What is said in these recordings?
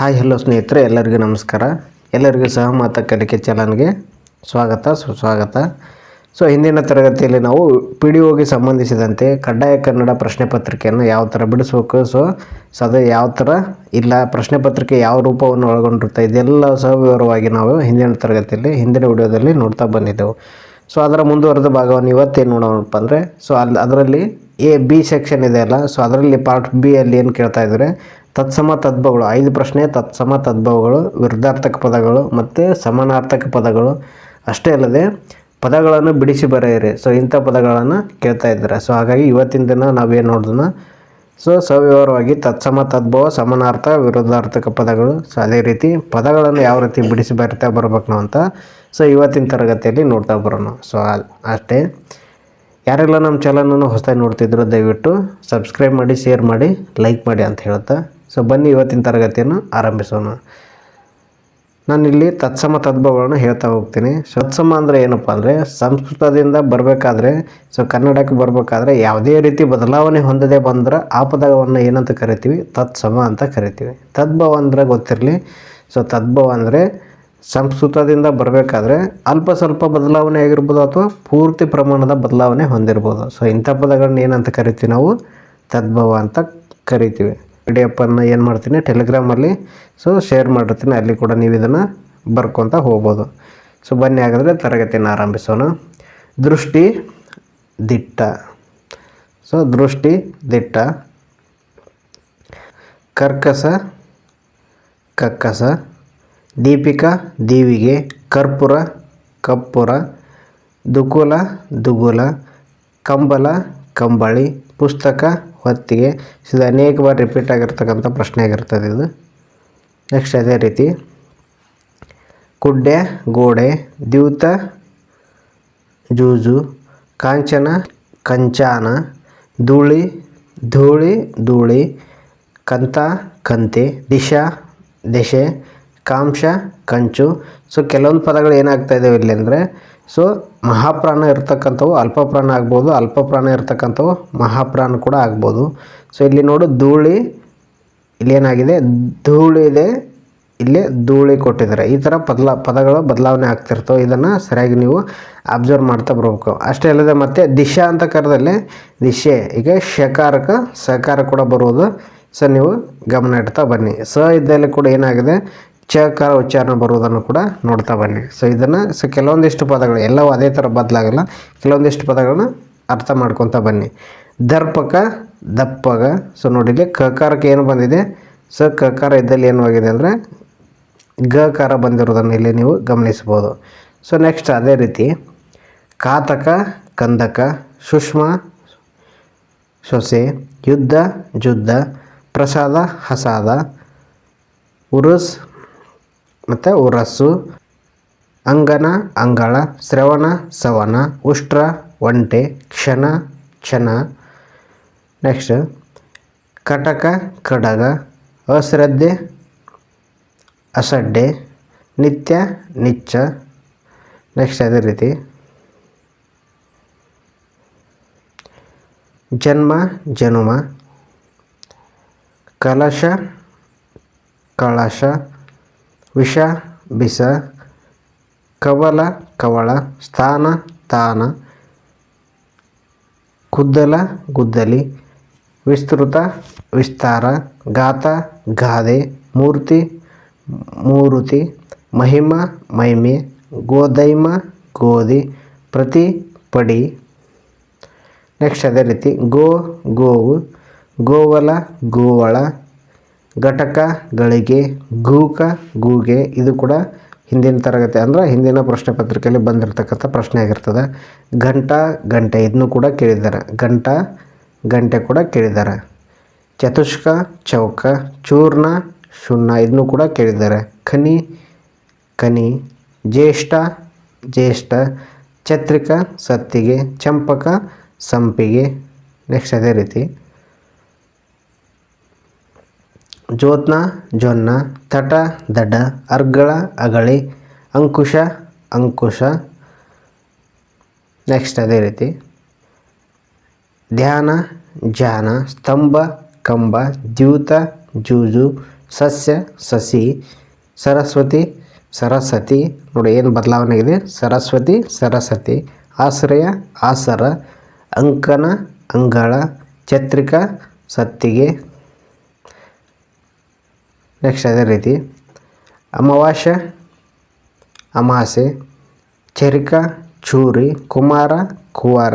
Hi, hello ಸ್ನೇಹಿತರೆ, ಎಲ್ಲರಿಗೂ ನಮಸ್ಕಾರ. ಎಲ್ಲರಿಗೂ ಸಹಮತ ಕಲಿಕೆ ಚಾನಲ್ಗೆ ಸ್ವಾಗತ, ಸುಸ್ವಾಗತ. ಸೊ ಹಿಂದಿನ ತರಗತಿಯಲ್ಲಿ ನಾವು ಪಿ ಡಿ ಒಗೆ ಸಂಬಂಧಿಸಿದಂತೆ ಕಡ್ಡಾಯ ಕನ್ನಡ ಪ್ರಶ್ನೆ ಪತ್ರಿಕೆಯನ್ನು ಯಾವ ಥರ ಬಿಡಿಸ್ಬೇಕು? ಸೊ ಸೊ ಅದು ಯಾವ ಥರ? ಇಲ್ಲ, ಪ್ರಶ್ನೆ ಪತ್ರಿಕೆ ಯಾವ ರೂಪವನ್ನು ಒಳಗೊಂಡಿರುತ್ತೆ? ಇದೆಲ್ಲ ಸಹ ವಿವರವಾಗಿ ನಾವು ಹಿಂದಿನ ತರಗತಿಯಲ್ಲಿ, ಹಿಂದಿನ ವಿಡಿಯೋದಲ್ಲಿ ನೋಡ್ತಾ ಬಂದಿದ್ದೆವು. ಸೊ ಅದರ ಮುಂದುವರೆದ ಭಾಗವನ್ನು ಇವತ್ತೇನು ನೋಡೋಣಪ್ಪ ಅಂದರೆ ಸೊ ಅಲ್ಲಿ ಅದರಲ್ಲಿ ಎ ಬಿ ಸೆಕ್ಷನ್ ಇದೆ ಅಲ್ಲ? ಸೊ ಅದರಲ್ಲಿ ಪಾರ್ಟ್ ಬಿ ಅಲ್ಲಿ ಏನು ಕೇಳ್ತಾ ಇದ್ದಾರೆ? ತತ್ಸಮ ತದ್ಭವಗಳು, ಐದು ಪ್ರಶ್ನೆ, ತತ್ಸಮ ತದ್ಭವಗಳು, ವಿರುದ್ಧಾರ್ಥಕ ಪದಗಳು ಮತ್ತು ಸಮಾನಾರ್ಥಕ ಪದಗಳು. ಅಷ್ಟೇ ಅಲ್ಲದೆ ಪದಗಳನ್ನು ಬಿಡಿಸಿ ಬರೆಯಿರಿ. ಸೊ ಇಂಥ ಪದಗಳನ್ನು ಕೇಳ್ತಾ ಇದ್ದಾರೆ. ಸೊ ಹಾಗಾಗಿ ಇವತ್ತಿನ ದಿನ ನಾವೇನು ನೋಡೋಣ ಸೊ ಸವಿವರವಾಗಿ ತತ್ಸಮ ತದ್ಭವ, ಸಮಾನಾರ್ಥ, ವಿರುದ್ಧಾರ್ಥಕ ಪದಗಳು. ಸೊ ಅದೇ ರೀತಿ ಪದಗಳನ್ನು ಯಾವ ರೀತಿ ಬಿಡಿಸಿ ಬರಿತಾ ಬರ್ಬೇಕು ನಾವು ಅಂತ ಸೊ ಇವತ್ತಿನ ತರಗತಿಯಲ್ಲಿ ನೋಡ್ತಾ ಬರೋಣ. ಸೊ ಅಷ್ಟೇ. ಯಾರೆಲ್ಲ ನಮ್ಮ ಚಾನಲನ್ನು ಹೊಸದಾಗಿ ನೋಡ್ತಿದ್ರು ದಯವಿಟ್ಟು ಸಬ್ಸ್ಕ್ರೈಬ್ ಮಾಡಿ ಶೇರ್ ಮಾಡಿ ಲೈಕ್ ಮಾಡಿ ಅಂತ ಹೇಳ್ತಾ ಸೊ ಬನ್ನಿ ಇವತ್ತಿನ ತರಗತಿಯನ್ನು ಆರಂಭಿಸೋಣ. ನಾನಿಲ್ಲಿ ತತ್ಸಮ ತದ್ಭವಗಳನ್ನು ಹೇಳ್ತಾ ಹೋಗ್ತೀನಿ. ತತ್ಸಮ ಅಂದರೆ ಏನಪ್ಪ ಅಂದರೆ ಸಂಸ್ಕೃತದಿಂದ ಬರಬೇಕಾದ್ರೆ ಸೊ ಕನ್ನಡಕ್ಕೆ ಬರಬೇಕಾದ್ರೆ ಯಾವುದೇ ರೀತಿ ಬದಲಾವಣೆ ಹೊಂದದೆ ಬಂದ್ರೆ ಆ ಪದವನ್ನು ಏನಂತ ಕರಿತೀವಿ? ತತ್ಸಮ ಅಂತ ಕರಿತೀವಿ. ತದ್ಭವ ಅಂದರೆ ಗೊತ್ತಿರಲಿ. ಸೊ ತದ್ಭವ ಅಂದರೆ ಸಂಸ್ಕೃತದಿಂದ ಬರಬೇಕಾದ್ರೆ ಅಲ್ಪ ಸ್ವಲ್ಪ ಬದಲಾವಣೆ ಆಗಿರ್ಬೋದು ಅಥವಾ ಪೂರ್ತಿ ಪ್ರಮಾಣದ ಬದಲಾವಣೆ ಹೊಂದಿರ್ಬೋದು. ಸೊ ಇಂಥ ಪದಗಳನ್ನ ಏನಂತ ಕರಿತೀವಿ ನಾವು? ತದ್ಭವ ಅಂತ ಕರಿತೀವಿ. ಪಿ ಏನು ಮಾಡ್ತೀನಿ ಟೆಲಿಗ್ರಾಮಲ್ಲಿ ಸೊ ಶೇರ್ ಮಾಡಿರ್ತೀನಿ, ಅಲ್ಲಿ ಕೂಡ ನೀವು ಇದನ್ನು ಬರ್ಕೊತ ಹೋಗ್ಬೋದು. ಸೊ ಬನ್ನಿ ಹಾಗಾದರೆ ತರಗತಿಯನ್ನು ಆರಂಭಿಸೋಣ. ದೃಷ್ಟಿ, ದಿಟ್ಟ. ಸೊ ದೃಷ್ಟಿ, ದಿಟ್ಟ. ಕರ್ಕಸ, ಕಕ್ಕಸ. ದೀಪಿಕಾ, ದೀವಿಗೆ. ಕರ್ಪೂರ, ಕಪ್ಪುರ. ದುಕುಲ, ದುಗುಲ. ಕಂಬಲ, ಕಂಬಳಿ. ಪುಸ್ತಕ ಹೊತ್ತಿಗೆ ಇದು ಅನೇಕ ಬಾರಿ ರಿಪೀಟ್ ಆಗಿರ್ತಕ್ಕಂಥ ಪ್ರಶ್ನೆ ಆಗಿರ್ತದೆ ಇದು. ನೆಕ್ಸ್ಟ್ ಅದೇ ರೀತಿ. ಕುಡ್ಡೆ, ಗೋಡೆ, ದ್ಯೂತ, ಜೂಜು, ಕಾಂಚನ, ಕಂಚಾನ, ಧೂಳಿ ಧೂಳಿ ಧೂಳಿ, ಕಂತ, ಕಂತೆ, ದಿಶಾ, ದಿಶೆ, ಕಾಂಶ, ಕಂಚು. ಸೊ ಕೆಲವೊಂದು ಪದಗಳು ಏನಾಗ್ತಾ ಇದ್ದಾವೆ ಇಲ್ಲಿ ಅಂದರೆ ಸೊ ಮಹಾಪ್ರಾಣ ಇರ್ತಕ್ಕಂಥವು ಅಲ್ಪಪ್ರಾಣ ಆಗ್ಬೋದು ಅಲ್ಪಪ್ರಾಣ ಇರ್ತಕ್ಕಂಥವು ಮಹಾಪ್ರಾಣ ಕೂಡ ಆಗ್ಬೋದು. ಸೊ ಇಲ್ಲಿ ನೋಡು ಧೂಳಿ ಇಲ್ಲೇನಾಗಿದೆ ಧೂಳಿ ಇದೆ, ಇಲ್ಲಿ ಧೂಳಿ ಕೊಟ್ಟಿದ್ದಾರೆ. ಈ ಥರ ಬದಲಾ ಪದಗಳು ಬದಲಾವಣೆ ಆಗ್ತಿರ್ತವೆ. ಇದನ್ನು ಸರಿಯಾಗಿ ನೀವು ಅಬ್ಸರ್ವ್ ಮಾಡ್ತಾ ಬರಬೇಕು. ಅಷ್ಟೇ ಅಲ್ಲದೆ ಮತ್ತು ದಿಶಾ ಅಂತ ಕರೆದಲ್ಲಿ ದಿಶೆ, ಈಗ ಶಕಾರಕ ಸಕಾರ ಕೂಡ ಬರುವುದು. ಸೊ ನೀವು ಗಮನ ಇಡ್ತಾ ಬನ್ನಿ. ಸ ಇದ್ದಲ್ಲಿ ಕೂಡ ಏನಾಗಿದೆ? ಚಕಾರ ಉಚ್ಚಾರಣೆ ಬರುವುದನ್ನು ಕೂಡ ನೋಡ್ತಾ ಬನ್ನಿ. ಸೊ ಇದನ್ನು ಸೊ ಕೆಲವೊಂದಿಷ್ಟು ಪದಗಳು, ಎಲ್ಲವೂ ಅದೇ ಥರ ಬದಲಾಗಲ್ಲ. ಕೆಲವೊಂದಿಷ್ಟು ಪದಗಳನ್ನ ಅರ್ಥ ಮಾಡ್ಕೊತ ಬನ್ನಿ. ದರ್ಪಕ, ದಪ್ಪಗ. ಸೊ ನೋಡಿ, ಇಲ್ಲಿ ಕಕಾರಕ್ಕೆ ಏನು ಬಂದಿದೆ? ಸೊ ಕಕಾರ ಇದ್ದಲ್ಲಿ ಏನು ಆಗಿದೆ ಅಂದರೆ, ಗಕಾರ ಬಂದಿರೋದನ್ನು ಇಲ್ಲಿ ನೀವು ಗಮನಿಸ್ಬೋದು ಸೊ ನೆಕ್ಸ್ಟ್ ಅದೇ ರೀತಿ, ಕಾತಕ, ಕಂದಕ, ಸುಷ್ಮ, ಸೊಸೆ, ಯುದ್ಧ, ಜುದ್ಧ, ಪ್ರಸಾದ, ಹಸಾದ, ಉರುಸ್ ಮತ್ತು ಉರಸ್ಸು ಅಂಗನ, ಅಂಗಳ, ಶ್ರವಣ ಸವನ ಉಷ್ಟ್ರ, ಒಂಟೆ, ಕ್ಷಣ ಕ್ಷಣ. ನೆಕ್ಸ್ಟ್ ಕಟಕ, ಕಡಗ, ಅಶ್ರದ್ಧೆ ಅಸಡ್ಡೆ ನಿತ್ಯ, ನಿಚ್ಚ. ನೆಕ್ಸ್ಟ್ ಅದೇ ರೀತಿ. ಜನ್ಮ, ಜನುಮ. ಕಲಶ, ಕಳಶ. ವಿಷ, ಬಿಸ, ಕವಲ, ಕವಳ, ಸ್ಥಾನ, ತಾನ, ಕುದ್ದಲ, ಗುದ್ದಲಿ, ವಿಸ್ತೃತ, ವಿಸ್ತಾರ ಗಾತ ಗಾದೆ ಮೂರ್ತಿ, ಮೂರುತಿ, ಮಹಿಮ ಮಹಿಮೆ ಗೋದೈಮ ಗೋಧಿ ಪ್ರತಿ ಪಡಿ, ನೆಕ್ಸ್ಟ್ ಅದೇ ರೀತಿ ಗೋ, ಗೋವು, ಗೋವಲ, ಗೋವಳ ಘಟಕ ಗಳಿಗೆ ಗೂಕ, ಗೂಗೆ ಇದು ಕೂಡ ಹಿಂದಿನ ತರಗತಿ ಅಂದ್ರೆ ಹಿಂದಿನ ಪ್ರಶ್ನೆ ಪತ್ರಿಕೆಯಲ್ಲಿ ಬಂದಿರತಕ್ಕಂಥ ಪ್ರಶ್ನೆ ಆಗಿರ್ತದೆ. ಘಂಟ ಗಂಟೆ ಇದನ್ನು ಕೂಡ ಕೇಳಿದ್ದಾರೆ ಘಂಟ ಗಂಟೆ ಕೂಡ ಕೇಳಿದ್ದಾರೆ ಚತುಷ್ಕ, ಚೌಕ, ಚೂರ್ಣ ಶೂನ್ಯ ಇದನ್ನು ಕೂಡ ಕೇಳಿದ್ದಾರೆ ಖನಿ ಕನಿ ಜ್ಯೇಷ್ಠ ಜ್ಯೇಷ್ಠ, ಛತ್ರಿಕ, ಸತ್ತಿಗೆ, ಚಂಪಕ, ಸಂಪಿಗೆ, ನೆಕ್ಸ್ಟ್ ಅದೇ ರೀತಿ. ಜ್ಯೋತ್ನ ಜೊನ್ನ, ತಟ, ದಡ, ಅರ್ಗಳ, ಅಗಳಿ, ಅಂಕುಶ ಅಂಕುಶ. ನೆಕ್ಸ್ಟ್ ಅದೇ ರೀತಿ. ಧ್ಯಾನ ಜಾನ ಸ್ತಂಭ, ಕಂಬ, ದ್ಯೂತ, ಜೂಜು, ಸಸ್ಯ, ಸಸಿ, ಸರಸ್ವತಿ ಸರಸ್ವತಿ. ನೋಡಿ ಏನು ಬದಲಾವಣೆ ಇದೆ ಸರಸ್ವತಿ ಸರಸ್ವತಿ. ಆಶ್ರಯ, ಆಸರ ಅಂಕನ ಅಂಗಳ, ಚತ್ರಿಕಾ, ಸತ್ತಿಗೆ. ನೆಕ್ಸ್ಟ್ ಅದೇ ರೀತಿ. ಅಮಾವಾಸ್ಯ, ಅಮಾಸೆ, ಚರಿಕ, ಚೂರಿ, ಕುಮಾರ, ಕುವಾರ,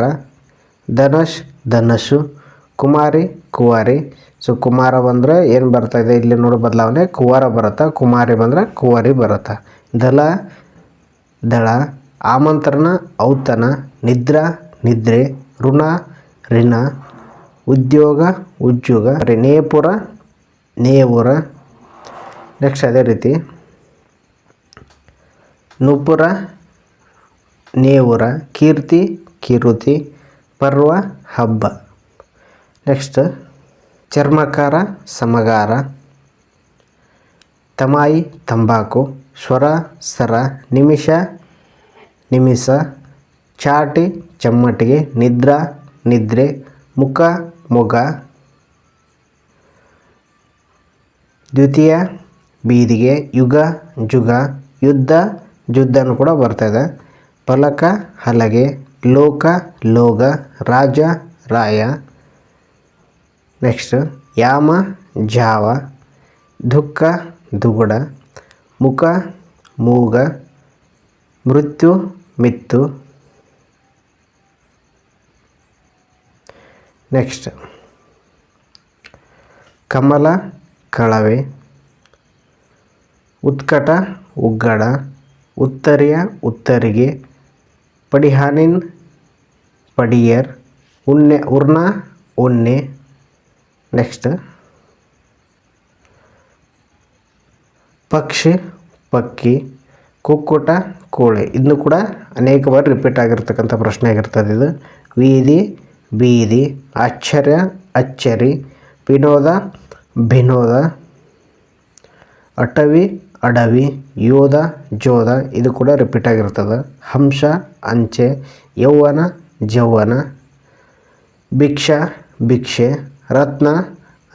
ಧನುಷ್ ಧನಸ್ಸು ಕುಮಾರಿ, ಕುವಾರಿ. ಸೊ ಕುಮಾರ ಬಂದರೆ ಏನು ಬರ್ತಾ ಇದೆ? ಇಲ್ಲಿ ನೋಡೋ ಬದಲಾವಣೆ. ಕುವಾರ ಬರುತ್ತಾ? ಕುಮಾರಿ ಬಂದರೆ ಕುವಾರಿ ಬರುತ್ತಾ? ದಳ ದಳ, ಆಮಂತ್ರಣ, ಔತಣ, ನಿದ್ರಾ, ನಿದ್ರೆ, ಋಣ ಋಣ ಉದ್ಯೋಗ ಉದ್ಯೋಗ ನೇಪುರ ನೇವುರ ನೆಕ್ಸ್ಟ್ ಅದೇ ರೀತಿ. ನುಪುರ, ನೇವುರ, ಕೀರ್ತಿ, ಕಿರುತಿ, ಪರ್ವ, ಹಬ್ಬ. ನೆಕ್ಸ್ಟ್ ಚರ್ಮಕಾರ, ಸಮಗಾರ. ತಮಾಯಿ, ತಂಬಾಕು. ಸ್ವರ, ಸರ, ನಿಮಿಷ ನಿಮಿಷ. ಚಾಟಿ, ಚಮ್ಮಟಿಗೆ ನಿದ್ರಾ, ನಿದ್ರೆ, ಮುಖ, ಮೊಗ. ದ್ವಿತೀಯ ಬೀದಿಗೆ ಯುಗ, ಜುಗ, ಯುದ್ಧ ಜುದ್ದನು ಕೂಡ ಬರ್ತದೆ. ಫಲಕ, ಹಲಗೆ, ಲೋಕ, ಲೋಗ, ರಾಜ, ರಾಯ. ನೆಕ್ಸ್ಟ್ ಯಾಮ, ಜಾವ, ದುಃಖ, ದುಗುಡ, ಮುಖ, ಮೂಗ, ಮೃತ್ಯು, ಮಿತ್ತು. ನೆಕ್ಸ್ಟ್ ಕಮಲ, ಕಳವೆ ಉತ್ಕಟ, ಉಗ್ಗಡ, ಉತ್ತರಿಯ, ಉತ್ತರಿಗೆ, ಪಡಿಹಾನಿನ್, ಪಡಿಯರ್, ಉಣ್ಣೆ ಉರ್ಣ ಉಣ್ಣೆ. ನೆಕ್ಸ್ಟ್ ಪಕ್ಷಿ, ಪಕ್ಕಿ, ಕುಕ್ಕುಟ, ಕೋಳಿ. ಇದನ್ನು ಕೂಡ ಅನೇಕ ಬಾರಿ ರಿಪೀಟ್ ಆಗಿರ್ತಕ್ಕಂಥ ಪ್ರಶ್ನೆ ಆಗಿರ್ತದೆ ಇದು. ವೀದಿ, ಬೀದಿ, ಆಶ್ಚರ್ಯ, ಅಚ್ಚರಿ, ವಿನೋದ ಭಿನೋದ ಅಟವಿ ಅಡವಿ, ಯೋಧ, ಜೋಧ ಇದು ಕೂಡ ರಿಪೀಟ್ ಆಗಿರ್ತದೆ. ಹಂಸ, ಅಂಚೆ, ಯೌವನ, ಜೌವನ, ಭಿಕ್ಷ, ಭಿಕ್ಷೆ, ರತ್ನ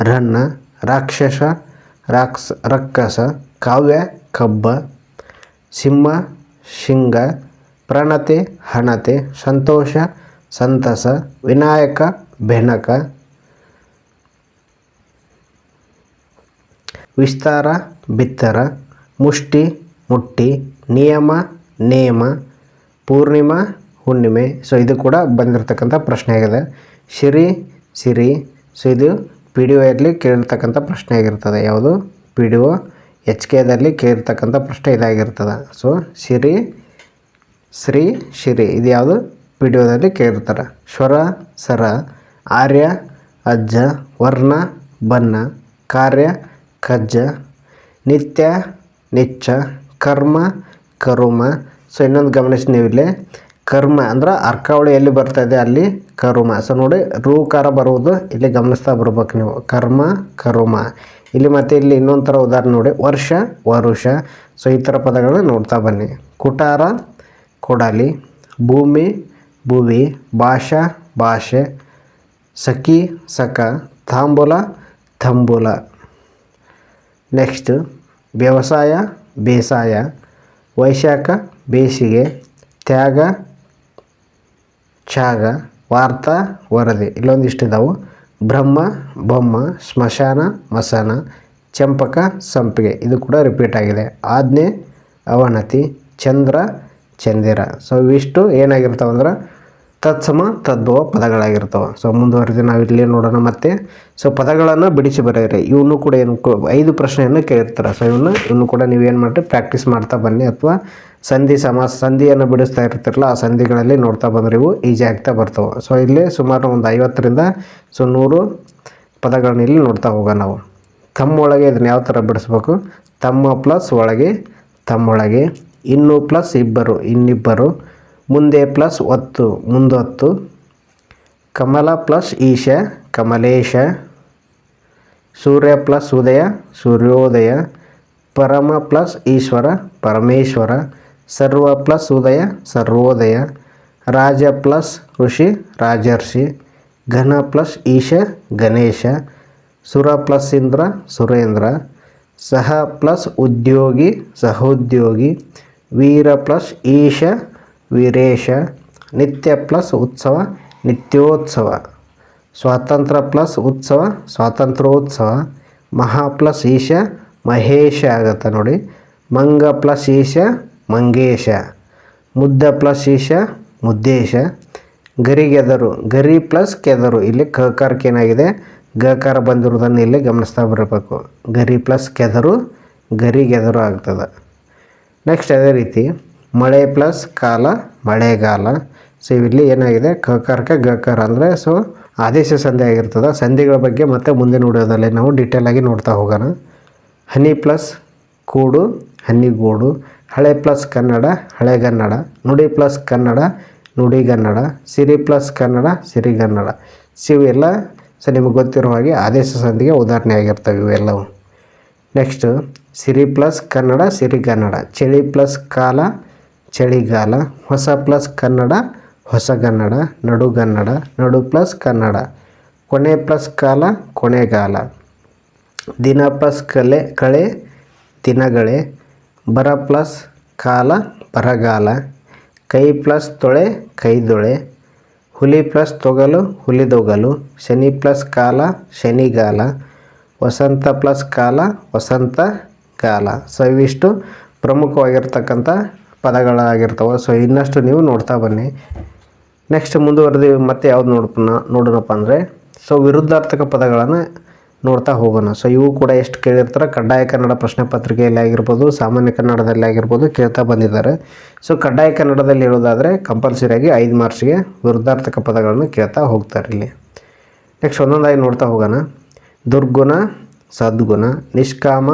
ರನ್ನ ರಾಕ್ಷಸ, ರಾಕ್ಷ, ರಕ್ಕಸ, ಕಾವ್ಯ, ಕಬ್ಬ, ಸಿಂಹ, ಶಿಂಗ, ಪ್ರಣತೆ, ಹಣತೆ, ಸಂತೋಷ, ಸಂತಸ, ವಿನಾಯಕ, ಬೆನಕ, ವಿಸ್ತಾರ, ಬಿತ್ತರ ಮುಷ್ಟಿ, ಮುಟ್ಟಿ, ನಿಯಮ, ನೇಮ, ಪೂರ್ಣಿಮಾ, ಹುಣ್ಣಿಮೆ. ಸೊ ಇದು ಕೂಡ ಬಂದಿರತಕ್ಕಂಥ ಪ್ರಶ್ನೆ ಆಗಿದೆ. ಶಿರಿ, ಸಿರಿ. ಸೊ ಇದು ಪಿ ಡಿ ಒಯಲ್ಲಿ ಕೇಳಿರ್ತಕ್ಕಂಥ ಪ್ರಶ್ನೆ ಆಗಿರ್ತದೆ. ಯಾವುದು? ಪಿ ಡಿ ಒ ಎಚ್ ಕೆದಲ್ಲಿ ಕೇಳಿರ್ತಕ್ಕಂಥ ಪ್ರಶ್ನೆ ಇದಾಗಿರ್ತದೆ. ಸೊ ಸಿರಿ ಶ್ರೀ, ಶಿರಿ. ಇದು ಯಾವುದು? ಪಿ ಡಿ ಒದಲ್ಲಿ ಕೇಳಿರ್ತಾರೆ. ಸ್ವರ, ಸರ. ಆರ್ಯ, ಅಜ್ಜ. ವರ್ಣ ಬನ್ನ ಕಾರ್ಯ, ಕಜ್ಜ. ನಿತ್ಯ ನಿಚ್ಚ, ಕರ್ಮ, ಕರುಮ. ಸೊ ಇನ್ನೊಂದು ಗಮನಿಸಿ ನೀವು ಇಲ್ಲಿ ಕರ್ಮ ಅಂದ್ರೆ ಅರ್ಕಾವಳಿ ಎಲ್ಲಿ ಬರ್ತಾ ಇದೆ? ಅಲ್ಲಿ ಕರುಮ. ಸೊ ನೋಡಿ, ರೂಕಾರ ಬರುವುದು ಇಲ್ಲಿ ಗಮನಿಸ್ತಾ ಬರ್ಬೇಕು ನೀವು. ಕರ್ಮ, ಕರುಮ. ಇಲ್ಲಿ ಮತ್ತೆ ಇಲ್ಲಿ ಇನ್ನೊಂದು ಥರ ಉದಾಹರಣೆ ನೋಡಿ. ವರ್ಷ, ವರುಷ. ಸೊ ಈ ಥರ ಪದಗಳನ್ನ ನೋಡ್ತಾ ಬನ್ನಿ. ಕುಟಾರ, ಕೊಡಲಿ. ಭೂಮಿ, ಭುವಿ. ಭಾಷಾ, ಭಾಷೆ. ಸಖಿ, ಸಖ. ತಾಂಬುಲ, ತಂಬೂಲ. ನೆಕ್ಸ್ಟ್ ವ್ಯವಸಾಯ, ಬೇಸಾಯ, ವೈಶಾಖ, ಬೇಸಿಗೆ, ತ್ಯಾಗ, ಛಾಗ, ವಾರ್ತಾ, ವರದಿ ಇಲ್ಲೊಂದಿಷ್ಟು ಇದಾವೆ. ಬ್ರಹ್ಮ, ಬೊಮ್ಮ, ಸ್ಮಶಾನ, ಮಸಾನ, ಚಂಪಕ, ಸಂಪಿಗೆ ಇದು ಕೂಡ ರಿಪೀಟ್ ಆಗಿದೆ. ಆಜ್ಞೆ, ಅವನತಿ, ಚಂದ್ರ, ಚಂದಿರ. ಸೊ ಇವಿಷ್ಟು ಏನಾಗಿರ್ತಾವೆ ಅಂದ್ರೆ ತತ್ಸಮ ತದ್ಭವ ಪದಗಳಾಗಿರ್ತವೆ. ಸೊ ಮುಂದುವರೆದು ನಾವು ಇಲ್ಲಿ ನೋಡೋಣ ಮತ್ತೆ. ಸೊ ಪದಗಳನ್ನು ಬಿಡಿಸಿ ಬರೆಯಿರಿ. ಇವನು ಕೂಡ ಏನು ಐದು ಪ್ರಶ್ನೆಯನ್ನು ಕೇಳಿರ್ತಾರೆ ಸೊ ಇವನ್ನ ಇವನು ಕೂಡ ನೀವೇನು ಮಾಡಿರಿ ಪ್ರಾಕ್ಟೀಸ್ ಮಾಡ್ತಾ ಬನ್ನಿ ಅಥವಾ ಸಂಧಿ ಸಮ, ಸಂಧಿಯನ್ನು ಬಿಡಿಸ್ತಾ ಇರ್ತಿರಲ್ಲ ಆ ಸಂಧಿಗಳಲ್ಲಿ ನೋಡ್ತಾ ಬಂದರೆ ಇವು ಈಜಿ ಆಗ್ತಾ ಬರ್ತವೆ. ಸೊ ಇಲ್ಲಿ ಸುಮಾರು ಒಂದು ಐವತ್ತರಿಂದ ಸೊ ನೂರು ಪದಗಳನ್ನ ಇಲ್ಲಿ ನೋಡ್ತಾ ಹೋಗೋಣ ನಾವು. ತಮ್ಮೊಳಗೆ ಇದನ್ನು ಯಾವ ಥರ ಬಿಡಿಸ್ಬೇಕು? ತಮ್ಮ ಪ್ಲಸ್ ಒಳಗೆ ತಮ್ಮೊಳಗೆ ಇನ್ನು ಪ್ಲಸ್ ಇಬ್ಬರು, ಇನ್ನಿಬ್ಬರು ಮುಂದೆ ಪ್ಲಸ್ ಒತ್ತು ಮುಂದೊತ್ತು ಕಮಲ ಪ್ಲಸ್ ಈಶ, ಕಮಲೇಶ. ಸೂರ್ಯ ಪ್ಲಸ್ ಉದಯ, ಸೂರ್ಯೋದಯ. ಪರಮ ಪ್ಲಸ್ ಈಶ್ವರ, ಪರಮೇಶ್ವರ. ಸರ್ವ ಪ್ಲಸ್ ಉದಯ, ಸರ್ವೋದಯ. ರಾಜ ಪ್ಲಸ್ ಋಷಿ, ರಾಜರ್ಷಿ. ಘನ ಪ್ಲಸ್ ಈಶ, ಗಣೇಶ. ಸುರ ಪ್ಲಸ್ ಇಂದ್ರ, ಸುರೇಂದ್ರ. ಸಹ ಪ್ಲಸ್ ಉದ್ಯೋಗಿ, ಸಹೋದ್ಯೋಗಿ. ವೀರ ಪ್ಲಸ್ ಈಶ ವೀರೇಶ, ನಿತ್ಯ ಪ್ಲಸ್ ಉತ್ಸವ, ನಿತ್ಯೋತ್ಸವ. ಸ್ವಾತಂತ್ರ್ಯ ಪ್ಲಸ್ ಉತ್ಸವ, ಸ್ವಾತಂತ್ರ್ಯೋತ್ಸವ. ಮಹಾ ಪ್ಲಸ್ ಈಶ, ಮಹೇಶ ಆಗತ್ತೆ ನೋಡಿ. ಮಂಗ ಪ್ಲಸ್ ಈಶ, ಮಂಗೇಶ. ಮುದ್ದ ಪ್ಲಸ್ ಈಶ, ಮುದ್ದೇಶ. ಗರಿಗೆದರು ಗರಿ ಪ್ಲಸ್ ಕೆದರು. ಇಲ್ಲಿ ಕಕಾರಕ್ಕೆ ಏನಾಗಿದೆ? ಗಕಾರ ಬಂದಿರೋದನ್ನು ಇಲ್ಲಿ ಗಮನಿಸ್ತಾ ಬರಬೇಕು. ಗರಿ ಪ್ಲಸ್ ಕೆದರು ಗರಿಗೆದರು ಆಗ್ತದೆ. ನೆಕ್ಸ್ಟ್ ಅದೇ ರೀತಿ. ಮಳೆ ಪ್ಲಸ್ ಕಾಲ, ಮಳೆಗಾಲ. ಸೊ ಇಲ್ಲಿ ಏನಾಗಿದೆ? ಗ ಗಕಾರ ಅಂದರೆ ಸೊ ಆದೇಶ ಸಂಧಿ ಆಗಿರ್ತದೆ. ಸಂಧಿಗಳ ಬಗ್ಗೆ ಮತ್ತೆ ಮುಂದೆ ನೋಡೋದಲ್ಲಿ ನಾವು ಡೀಟೇಲ್ ಆಗಿ ನೋಡ್ತಾ ಹೋಗೋಣ. ಹನಿ ಪ್ಲಸ್ ಕೂಡು ಹನಿಗೂಡು ಹಳೆ ಪ್ಲಸ್ ಕನ್ನಡ ಹಳೆಗನ್ನಡ ನುಡಿ ಪ್ಲಸ್ ಕನ್ನಡ ನುಡಿಗನ್ನಡ ಸಿರಿ ಪ್ಲಸ್ ಕನ್ನಡ ಸಿರಿಗನ್ನಡ ಸೊ ಇವೆಲ್ಲ ಸೊ ನಿಮಗೆ ಗೊತ್ತಿರೋ ಹಾಗೆ ಆದೇಶ ಸಂಧಿಗೆ ಉದಾಹರಣೆ ಆಗಿರ್ತವೆ ಇವೆಲ್ಲವೂ. ನೆಕ್ಸ್ಟು ಸಿರಿ ಪ್ಲಸ್ ಕನ್ನಡ ಸಿರಿಗನ್ನಡ ಚಳಿ ಪ್ಲಸ್ ಕಾಲ ಚಳಿಗಾಲ, ಹೊಸ ಪ್ಲಸ್ ಕನ್ನಡ ಹೊಸಗನ್ನಡ ನಡುಗನ್ನಡ ನಡು ಪ್ಲಸ್ ಕನ್ನಡ. ಕೊನೆ ಪ್ಲಸ್ ಕಾಲ ಕೊನೆಗಾಲ ದಿನ ಪ್ಲಸ್ ಕಲೆ, ಕಳೆ, ದಿನಗಳೇ. ಬರ ಪ್ಲಸ್ ಕಾಲ, ಬರಗಾಲ. ಕೈ ಪ್ಲಸ್ ತೊಳೆ ಕೈದೊಳೆ ಹುಲಿ ಪ್ಲಸ್ ತೊಗಲು ಹುಲಿದೊಗಲು ಶನಿ ಪ್ಲಸ್ ಕಾಲ ಶನಿಗಾಲ ವಸಂತ ಪ್ಲಸ್ ಕಾಲ, ವಸಂತ ಕಾಲ ಸೊ, ಇವಿಷ್ಟು ಪ್ರಮುಖವಾಗಿರ್ತಕ್ಕಂಥ ಪದಗಳಾಗಿರ್ತವೆ. ಸೊ ಇನ್ನಷ್ಟು ನೀವು ನೋಡ್ತಾ ಬನ್ನಿ. ನೆಕ್ಸ್ಟ್ ಮುಂದುವರೆದು ಮತ್ತೆ ಯಾವ್ದು ನೋಡೋಣ ನೋಡೋಣಪ್ಪ ಅಂದರೆ ಸೊ ವಿರುದ್ಧಾರ್ಥಕ ಪದಗಳನ್ನು ನೋಡ್ತಾ ಹೋಗೋಣ. ಸೊ ಇವು ಕೂಡ ಎಷ್ಟು ಕೇಳಿರ್ತಾರೆ? ಕಡ್ಡಾಯ ಕನ್ನಡ ಪ್ರಶ್ನೆ ಪತ್ರಿಕೆಯಲ್ಲಿ ಆಗಿರ್ಬೋದು, ಸಾಮಾನ್ಯ ಕನ್ನಡದಲ್ಲಿ ಆಗಿರ್ಬೋದು ಕೇಳ್ತಾ ಬಂದಿದ್ದಾರೆ. ಸೊ ಕಡ್ಡಾಯ ಕನ್ನಡದಲ್ಲಿ ಹೇಳೋದಾದರೆ, ಕಂಪಲ್ಸರಿಯಾಗಿ ಐದು ಮಾರ್ಚ್ಗೆ ವಿರುದ್ಧಾರ್ಥಕ ಪದಗಳನ್ನು ಕೇಳ್ತಾ ಹೋಗ್ತಾರೆ ಇಲ್ಲಿ. ನೆಕ್ಸ್ಟ್ ಒಂದೊಂದಾಗಿ ನೋಡ್ತಾ ಹೋಗೋಣ. ದುರ್ಗುಣ, ಸದ್ಗುಣ, ನಿಷ್ಕಾಮ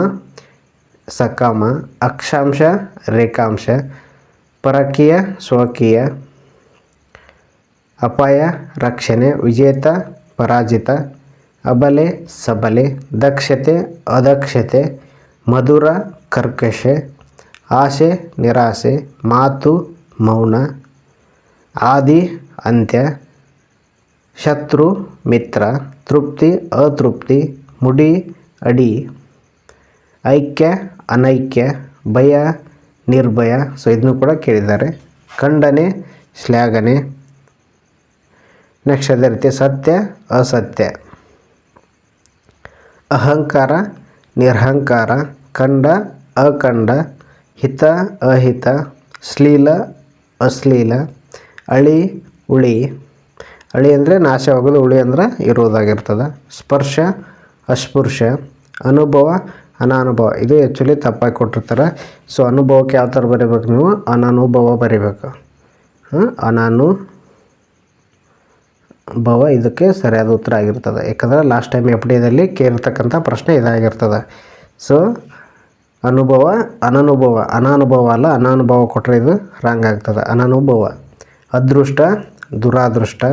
ಸಕಾಮ, ಅಕ್ಷಾಂಶ, ರೇಖಾಂಶ, ಪರಕೀಯ, ಸ್ವಕೀಯ, ಅಪಾಯ, ರಕ್ಷಣೆ, ವಿಜೇತ, ಪರಾಜಿತ, ಅಬಲೆ, ಸಬಲೆ, ದಕ್ಷತೆ, ಅದಕ್ಷತೆ, ಮಧುರ, ಕರ್ಕಶ, ಆಸೆ, ನಿರಾಸೆ, ಮಾತು, ಮೌನ, ಆದಿ, ಅಂತ್ಯ, ಶತ್ರು, ಮಿತ್ರ, ತೃಪ್ತಿ, ಅತೃಪ್ತಿ, ಮುಡಿ, ಅಡಿ, ಐಕ್ಯ ಅನೈಕ್ಯ, ಭಯ, ನಿರ್ಭಯ. ಸೊ ಇದನ್ನು ಕೂಡ ಕೇಳಿದ್ದಾರೆ. ಖಂಡನೆ, ಶ್ಲಾಘನೆ. ನೆಕ್ಸ್ಟ್ ಅದೇ ರೀತಿ, ಸತ್ಯ, ಅಸತ್ಯ. ಅಹಂಕಾರ, ನಿರ್ಹಂಕಾರ. ಖಂಡ, ಅಖಂಡ. ಹಿತ, ಅಹಿತ. ಶ್ಲೀಲ, ಅಶ್ಲೀಲ. ಅಳಿ, ಉಳಿ. ಅಳಿ ಅಂದರೆ ನಾಶವಾಗೋದು, ಉಳಿ ಅಂದ್ರೆ ಇರುವುದಾಗಿರ್ತದೆ. ಸ್ಪರ್ಶ, ಅಸ್ಪೃಶ್ಯ. ಅನುಭವ ಅನಾನುಭವ ಇದು ಆ್ಯಕ್ಚುಲಿ ತಪ್ಪಾಗಿ ಕೊಟ್ಟಿರ್ತಾರೆ. ಸೊ ಅನುಭವಕ್ಕೆ ಯಾವ ಥರ ಬರೀಬೇಕು ನೀವು? ಅನಾನುಭವ ಬರೀಬೇಕು. ಹಾಂ ಅನಾನು ಭವ ಇದಕ್ಕೆ ಸರಿಯಾದ ಉತ್ತರ ಆಗಿರ್ತದೆ. ಯಾಕಂದರೆ ಲಾಸ್ಟ್ ಟೈಮ್ ಎಫ್ ಡಿದಲ್ಲಿ ಕೇಳಿರ್ತಕ್ಕಂಥ ಪ್ರಶ್ನೆ ಇದಾಗಿರ್ತದೆ. ಸೊ ಅನುಭವ, ಅನನುಭವ. ಅನಾನುಭವ ಅಲ್ಲ, ಅನಾನುಭವ ಕೊಟ್ಟರೆ ಇದು ರಾಂಗ್ ಆಗ್ತದೆ. ಅನನುಭವ. ಅದೃಷ್ಟ, ದುರಾದೃಷ್ಟ.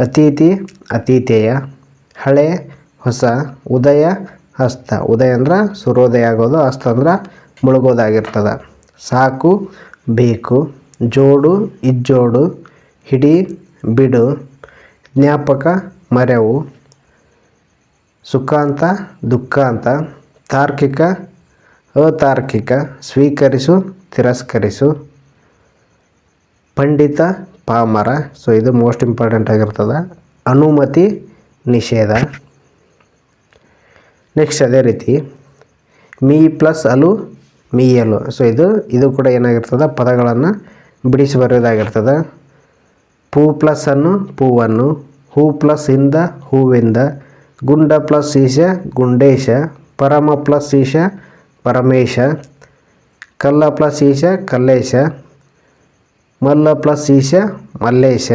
ಅತಿಥಿ ಅತೀತೇಯ. ಹಳೆ, ಹೊಸ. ಉದಯ ಹಸ್ತ. ಉದಯ ಅಂದ್ರೆ ಸೂರ್ಯೋದಯ ಆಗೋದು ಅಸ್ತ ಅಂದ್ರೆ ಮುಳುಗೋದಾಗಿರ್ತದೆ. ಸಾಕು, ಬೇಕು, ಜೋಡು, ಇಜ್ಜೋಡು, ಹಿಡಿ, ಬಿಡು, ಜ್ಞಾಪಕ, ಮರೆವು, ಸುಖಾಂತ, ದುಃಖಾಂತ, ತಾರ್ಕಿಕ, ಅತಾರ್ಕಿಕ, ಸ್ವೀಕರಿಸು, ತಿರಸ್ಕರಿಸು, ಪಂಡಿತ, ಪಾಮರ. ಸೊ ಇದು ಮೋಸ್ಟ್ ಇಂಪಾರ್ಟೆಂಟ್ ಆಗಿರ್ತದೆ. ಅನುಮತಿ, ನಿಷೇಧ. ನೆಕ್ಸ್ಟ್ ಅದೇ ರೀತಿ, ಮೀ ಪ್ಲಸ್ ಅಲು ಮೀಯಲು ಸೊ ಇದು ಇದು ಕೂಡ ಏನಾಗಿರ್ತದೆ? ಪದಗಳನ್ನು ಬಿಡಿಸಿ ಬರೋದಾಗಿರ್ತದೆ ಪೂ ಪ್ಲಸ್ ಅನ್ನು ಪೂವನ್ನು, ಹೂ ಪ್ಲಸ್ ಇಂದ ಹೂವಿಂದ, ಗುಂಡ ಪ್ಲಸ್ ಈಶ ಗುಂಡೇಶ, ಪರಮ ಪ್ಲಸ್ ಈಶ ಪರಮೇಶ, ಕಲ್ಲ ಪ್ಲಸ್ ಈಶ ಕಲ್ಲೇಶ, ಮಲ್ಲ ಪ್ಲಸ್ ಈಶ ಮಲ್ಲೇಶ,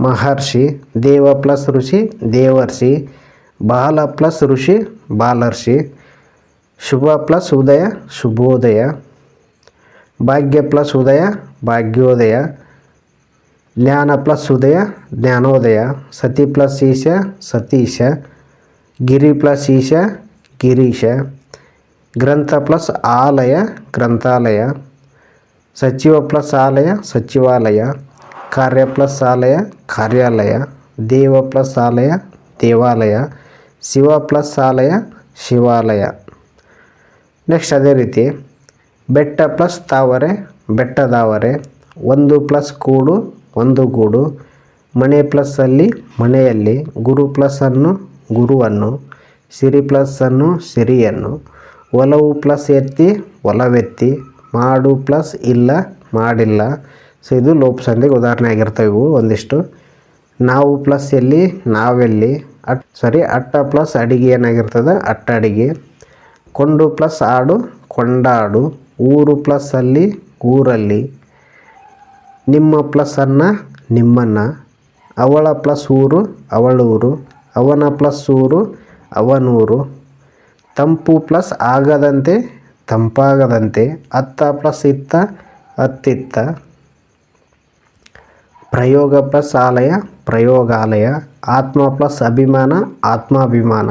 ಮಹರ್ಷಿ, ದೇವ ಪ್ಲಸ್ ಋಷಿ, ದೇವರ್ಷಿ ಬಾಲ ಪ್ಲಸ್ ಋಷಿ, ಬಾಲರ್ಷಿ. ಶುಭ ಪ್ಲಸ್ ಉದಯ, ಶುಭೋದಯ. ಭಾಗ್ಯ ಪ್ಲಸ್ ಉದಯ, ಭಾಗ್ಯೋದಯ. ಜ್ಞಾನ ಪ್ಲಸ್ ಉದಯ, ಜ್ಞಾನೋದಯ. ಸತಿ ಪ್ಲಸ್ ಈಶ ಸತೀಶ ಗಿರಿ ಪ್ಲಸ್ ಈಶ ಗಿರೀಶ ಗ್ರಂಥ ಪ್ಲಸ್ ಆಲಯ, ಗ್ರಂಥಾಲಯ. ಸಚಿವ ಪ್ಲಸ್ ಆಲಯ, ಸಚಿವಾಲಯ. ಕಾರ್ಯ ಪ್ಲಸ್ ಆಲಯ, ಕಾರ್ಯಾಲಯ. ದೇವ ಪ್ಲಸ್ ಆಲಯ, ದೇವಾಲಯ. ಶಿವ ಪ್ಲಸ್ ಆಲಯ, ಶಿವಾಲಯ. ನೆಕ್ಸ್ಟ್ ಅದೇ ರೀತಿ, ಬೆಟ್ಟ ಪ್ಲಸ್ ತಾವರೆ, ಬೆಟ್ಟದಾವರೆ, ಒಂದು ಪ್ಲಸ್ ಕೂಡು, ಒಂದು ಗೂಡು. ಮನೆ ಪ್ಲಸ್ ಅಲ್ಲಿ ಮನೆಯಲ್ಲಿ, ಗುರು ಪ್ಲಸ್ ಅನ್ನು ಗುರುವನ್ನು, ಸಿರಿ ಪ್ಲಸ್ ಅನ್ನು ಸಿರಿಯನ್ನು. ಒಲವು ಪ್ಲಸ್ ಎತ್ತಿ, ಒಲವೆತ್ತಿ. ಮಾಡು ಪ್ಲಸ್ ಇಲ್ಲ, ಮಾಡಿಲ್ಲ. ಸೊ ಇದು ಲೋಪ ಸಂಧಿಗೆ ಉದಾಹರಣೆ ಆಗಿರ್ತವೆ ಇವು ಒಂದಿಷ್ಟು. ನಾವು ಪ್ಲಸ್ ಎಲ್ಲಿ, ನಾವೆಲ್ಲಿ. ಅಟ್ ಸಾರಿ ಅಟ್ಟ ಪ್ಲಸ್ ಅಡಿಗೆ ಏನಾಗಿರ್ತದೆ? ಅಟ್ಟ ಅಡಿಗೆ. ಕೊಂಡು ಪ್ಲಸ್ ಆಡು, ಕೊಂಡಾಡು. ಊರು ಪ್ಲಸ್ ಅಲ್ಲಿ, ಊರಲ್ಲಿ. ನಿಮ್ಮ ಪ್ಲಸ್ ಅನ್ನ ನಿಮ್ಮನ್ನ. ಅವಳ ಪ್ಲಸ್ ಊರು, ಅವಳೂರು. ಅವನ ಪ್ಲಸ್ ಊರು, ಅವನೂರು. ತಂಪು ಪ್ಲಸ್ ಆಗದಂತೆ, ತಂಪಾಗದಂತೆ. ಅತ್ತ ಪ್ಲಸ್ ಇತ್ತ, ಅತ್ತಿತ್ತ. ಪ್ರಯೋಗ ಪ್ಲಸ್ ಆಲಯ, ಪ್ರಯೋಗಾಲಯ. ಆತ್ಮ ಪ್ಲಸ್ ಅಭಿಮಾನ, ಆತ್ಮಾಭಿಮಾನ.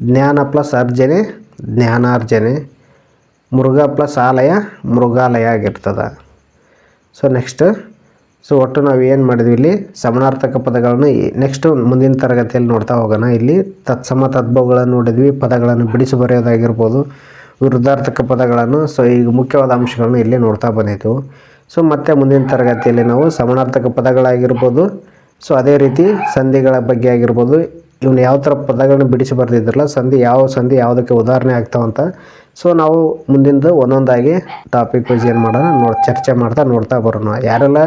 ಜ್ಞಾನ ಪ್ಲಸ್ ಅರ್ಜನೆ, ಜ್ಞಾನಾರ್ಜನೆ. ಮೃಗ ಪ್ಲಸ್ ಆಲಯ, ಮೃಗಾಲಯ ಆಗಿರ್ತದೆ. ಸೊ ನೆಕ್ಸ್ಟ್ ಸೊ ಒಟ್ಟು ನಾವು ಏನು ಮಾಡಿದ್ವಿ ಇಲ್ಲಿ? ಸಮನಾರ್ಥಕ ಪದಗಳನ್ನು ನೆಕ್ಸ್ಟ್ ಮುಂದಿನ ತರಗತಿಯಲ್ಲಿ ನೋಡ್ತಾ ಹೋಗೋಣ. ಇಲ್ಲಿ ತತ್ಸಮ ತದ್ಭವಗಳನ್ನು ನೋಡಿದ್ವಿ. ಪದಗಳನ್ನು ಬಿಡಿಸಿ ಬರೆಯೋದಾಗಿರ್ಬೋದು ವಿರುದ್ಧಾರ್ಥಕ ಪದಗಳನ್ನು. ಸೊ ಈಗ ಮುಖ್ಯವಾದ ಅಂಶಗಳನ್ನು ಇಲ್ಲಿ ನೋಡ್ತಾ ಬಂದಿದ್ದೆವು ಸೊ ಮತ್ತೆ ಮುಂದಿನ ತರಗತಿಯಲ್ಲಿ ನಾವು ಸಮನಾರ್ಥಕ ಪದಗಳಾಗಿರ್ಬೋದು ಸೊ ಅದೇ ರೀತಿ ಸಂಧಿಗಳ ಬಗ್ಗೆ ಆಗಿರ್ಬೋದು, ಇವನು ಯಾವ ಥರ ಪದಗಳನ್ನು ಬಿಡಿಸಿ ಬರ್ತಿದ್ರಲ್ಲ ಸಂಧಿ ಯಾವ ಸಂಧಿ ಯಾವುದಕ್ಕೆ ಉದಾಹರಣೆ ಆಗ್ತಾವಂತ ಸೊ ನಾವು ಮುಂದಿಂದ ಒಂದೊಂದಾಗಿ ಟಾಪಿಕ್ ವೈಸ್ ಏನು ಮಾಡೋಣ, ನೋಡಿ, ಚರ್ಚೆ ಮಾಡ್ತಾ ನೋಡ್ತಾ ಬರೋಣ. ಯಾರೆಲ್ಲ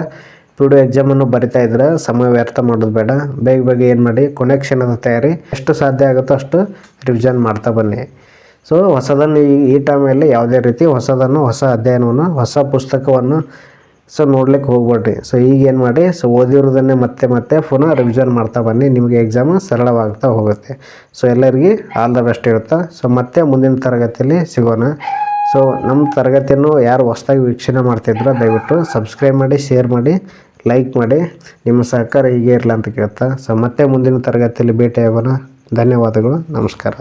ಪಿ ಡಿ ಎಕ್ಸಾಮನ್ನು ಬರಿತಾ ಇದ್ರೆ, ಸಮಯ ವ್ಯರ್ಥ ಮಾಡೋದು ಬೇಡ. ಬೇಗ ಬೇಗ ಏನು ಮಾಡಿ, ಕೊನೆ ಕ್ಷಣದ ತಯಾರಿ. ಎಷ್ಟು ಸಾಧ್ಯ ಆಗುತ್ತೋ ಅಷ್ಟು ರಿವಿಷನ್ ಮಾಡ್ತಾ ಬನ್ನಿ. ಸೊ ಹೊಸದನ್ನು ಈ ಈ ಟೈಮಲ್ಲಿ ಯಾವುದೇ ರೀತಿ ಹೊಸದನ್ನು, ಹೊಸ ಅಧ್ಯಯನವನ್ನು, ಹೊಸ ಪುಸ್ತಕವನ್ನು ಸೊ ನೋಡ್ಲಿಕ್ಕೆ ಹೋಗ್ಬೇಡ್ರಿ ಸೊ ಈಗ ಏನು ಮಾಡಿ ಸೊ ಓದಿರೋದನ್ನೇ ಮತ್ತೆ ಮತ್ತೆ ಪುನಃ ರಿವಿಷನ್ ಮಾಡ್ತಾ ಬನ್ನಿ. ನಿಮಗೆ ಎಕ್ಸಾಮು ಸರಳವಾಗ್ತಾ ಹೋಗುತ್ತೆ. ಸೊ ಎಲ್ಲರಿಗೂ ಆಲ್ ದ ಬೆಸ್ಟ್ ಇರುತ್ತೆ? ಸೊ ಮತ್ತೆ ಮುಂದಿನ ತರಗತಿಯಲ್ಲಿ ಸಿಗೋಣ. ಸೊ ನಮ್ಮ ತರಗತಿಯನ್ನು ಯಾರು ಹೊಸ್ದಾಗಿ ವೀಕ್ಷಣೆ ಮಾಡ್ತಿದ್ರೋ, ದಯವಿಟ್ಟು ಸಬ್ಸ್ಕ್ರೈಬ್ ಮಾಡಿ ಶೇರ್ ಮಾಡಿ ಲೈಕ್ ಮಾಡಿ. ನಿಮ್ಮ ಸಹಕಾರ ಹೀಗೆ ಇರಲಿ ಅಂತ ಕೇಳ್ತಾ. ಸೊ ಮತ್ತೆ ಮುಂದಿನ ತರಗತಿಯಲ್ಲಿ ಭೇಟಿಯಾಗೋಣ. ಧನ್ಯವಾದಗಳು. ನಮಸ್ಕಾರ.